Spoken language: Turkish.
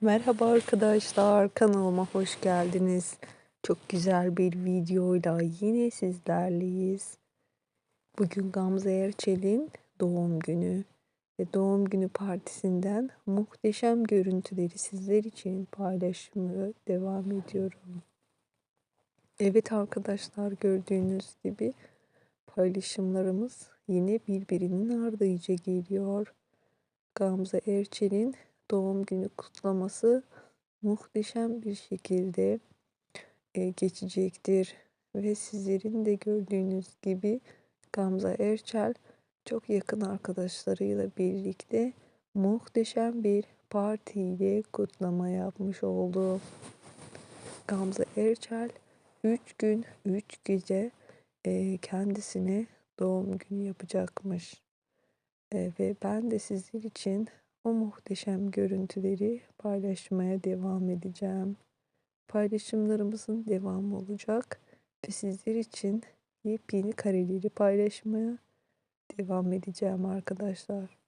Merhaba arkadaşlar, kanalıma hoş geldiniz. Çok güzel bir videoyla yine sizlerleyiz. Bugün Gamze Erçel'in doğum günü ve doğum günü partisinden muhteşem görüntüleri sizler için paylaşmaya devam ediyorum. Evet arkadaşlar gördüğünüz gibi paylaşımlarımız yine birbirinin ardıyla geliyor. Gamze Erçel'in doğum günü kutlaması muhteşem bir şekilde e, geçecektir. Ve sizlerin de gördüğünüz gibi Gamze Erçel çok yakın arkadaşlarıyla birlikte muhteşem bir partiyle kutlama yapmış oldu. Gamze Erçel 3 gün 3 gece e, kendisine doğum günü yapacakmış. E, ve ben de sizler için o muhteşem görüntüleri paylaşmaya devam edeceğim. Paylaşımlarımızın devamı olacak ve sizler için yepyeni kareleri paylaşmaya devam edeceğim arkadaşlar.